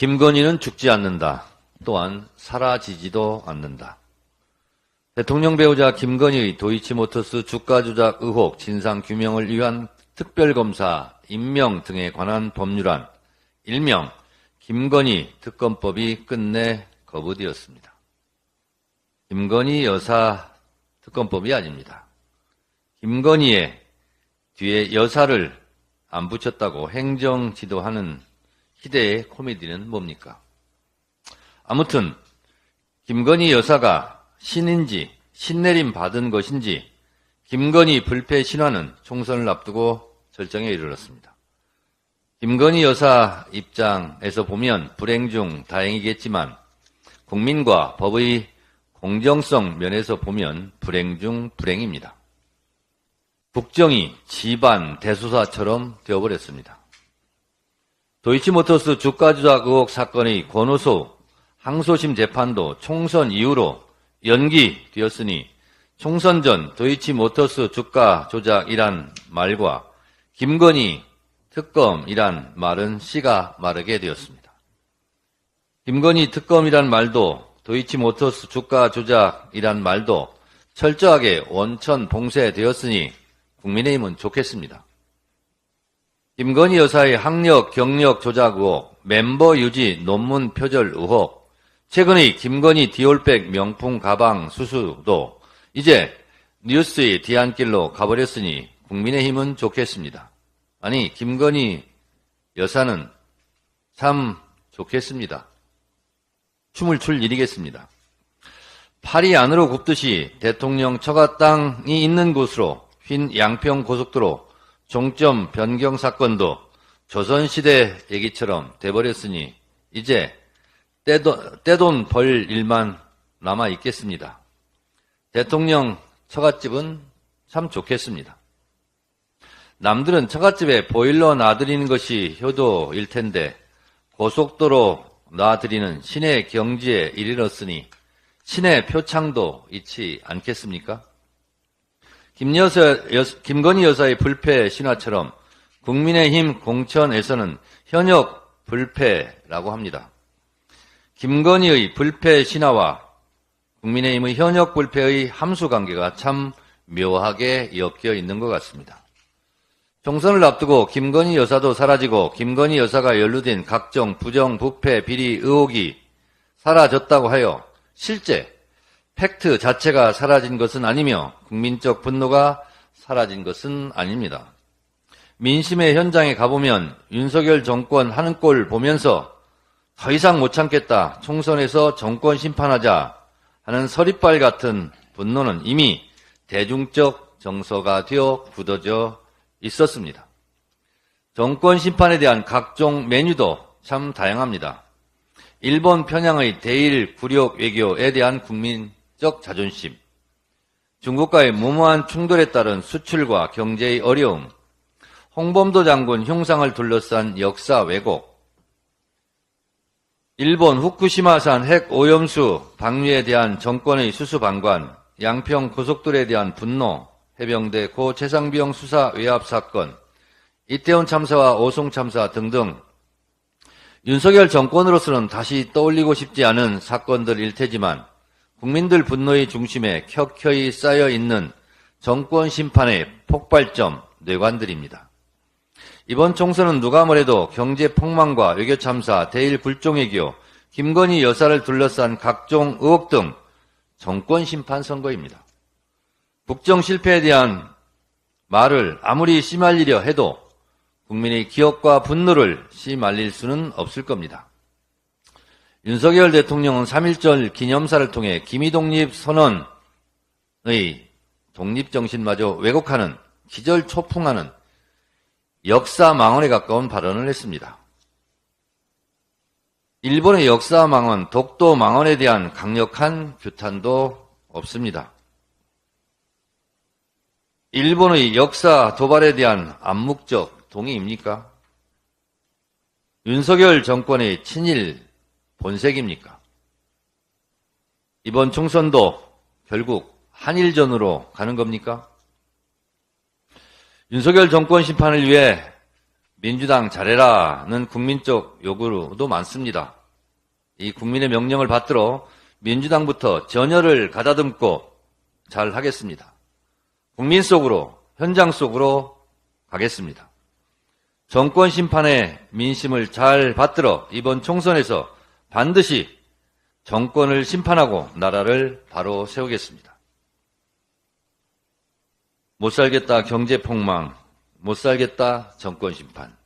김건희는 죽지 않는다. 또한 사라지지도 않는다. 대통령 배우자 김건희의 도이치모터스 주가 조작 의혹 진상 규명을 위한 특별검사 임명 등에 관한 법률안 일명 김건희 특검법이 끝내 거부되었습니다. 김건희 여사 특검법이 아닙니다. 김건희의 뒤에 여사를 안 붙였다고 행정 지도하는 희대의 코미디는 뭡니까? 아무튼 김건희 여사가 신인지 신내림 받은 것인지 김건희 불패 신화는 총선을 앞두고 절정에 이르렀습니다. 김건희 여사 입장에서 보면 불행 중 다행이겠지만 국민과 법의 공정성 면에서 보면 불행 중 불행입니다. 국정이 집안 대수사처럼 되어버렸습니다. 도이치모터스 주가 조작 의혹 사건의 권오소 항소심 재판도 총선 이후로 연기되었으니 총선 전 도이치모터스 주가 조작이란 말과 김건희 특검이란 말은 씨가 마르게 되었습니다. 김건희 특검이란 말도 도이치모터스 주가 조작이란 말도 철저하게 원천 봉쇄되었으니 국민의힘은 좋겠습니다. 김건희 여사의 학력, 경력 조작 의혹, 멤버 유지, 논문 표절 의혹, 최근의 김건희 디올백 명품 가방 수수도 이제 뉴스의 뒤안길로 가버렸으니 국민의힘은 좋겠습니다. 아니, 김건희 여사는 참 좋겠습니다. 춤을 출 일이겠습니다. 팔이 안으로 굽듯이 대통령 처가 땅이 있는 곳으로 휜 양평 고속도로 종점 변경 사건도 조선시대 얘기처럼 돼버렸으니 이제 떼돈, 떼돈 벌 일만 남아 있겠습니다. 대통령 처갓집은 참 좋겠습니다. 남들은 처갓집에 보일러 놔드리는 것이 효도일 텐데 고속도로 놔드리는 신의 경지에 이르렀으니 신의 표창도 잊지 않겠습니까? 김여사, 여, 김건희 여사의 불패 신화처럼 국민의힘 공천에서는 현역 불패라고 합니다. 김건희의 불패 신화와 국민의힘의 현역 불패의 함수 관계가 참 묘하게 엮여 있는 것 같습니다. 총선을 앞두고 김건희 여사도 사라지고 김건희 여사가 연루된 각종 부정, 부패, 비리 의혹이 사라졌다고 하여 실제 팩트 자체가 사라진 것은 아니며 국민적 분노가 사라진 것은 아닙니다. 민심의 현장에 가보면 윤석열 정권 하는 꼴 보면서 더 이상 못 참겠다. 총선에서 정권 심판하자 하는 서리빨 같은 분노는 이미 대중적 정서가 되어 굳어져 있었습니다. 정권 심판에 대한 각종 메뉴도 참 다양합니다. 일본 편향의 대일 굴욕 외교에 대한 국민 적 자존심, 중국과의 무모한 충돌에 따른 수출과 경제의 어려움, 홍범도 장군 흉상을 둘러싼 역사 왜곡, 일본 후쿠시마산 핵 오염수 방류에 대한 정권의 수수방관, 양평 고속도로에 대한 분노, 해병대 고 최상병 수사 외압 사건, 이태원 참사와 오송 참사 등등 윤석열 정권으로서는 다시 떠올리고 싶지 않은 사건들일 테지만 국민들 분노의 중심에 켜켜이 쌓여 있는 정권 심판의 폭발점 뇌관들입니다. 이번 총선은 누가 뭐래도 경제 폭망과 외교 참사, 대일 굴종외교, 김건희 여사를 둘러싼 각종 의혹 등 정권 심판 선거입니다. 국정 실패에 대한 말을 아무리 씨말리려 해도 국민의 기억과 분노를 씨말릴 수는 없을 겁니다. 윤석열 대통령은 3.1절 기념사를 통해 기미독립 선언의 독립정신마저 왜곡하는 기절 초풍하는 역사 망언에 가까운 발언을 했습니다. 일본의 역사 망언, 독도 망언에 대한 강력한 규탄도 없습니다. 일본의 역사 도발에 대한 암묵적 동의입니까? 윤석열 정권의 친일 본색입니까? 이번 총선도 결국 한일전으로 가는 겁니까? 윤석열 정권 심판을 위해 민주당 잘해라는 국민적 요구도 많습니다. 이 국민의 명령을 받들어 민주당부터 전열을 가다듬고 잘 하겠습니다. 국민 속으로, 현장 속으로 가겠습니다. 정권 심판의 민심을 잘 받들어 이번 총선에서 반드시 정권을 심판하고 나라를 바로 세우겠습니다. 못 살겠다 경제 폭망, 못 살겠다 정권 심판.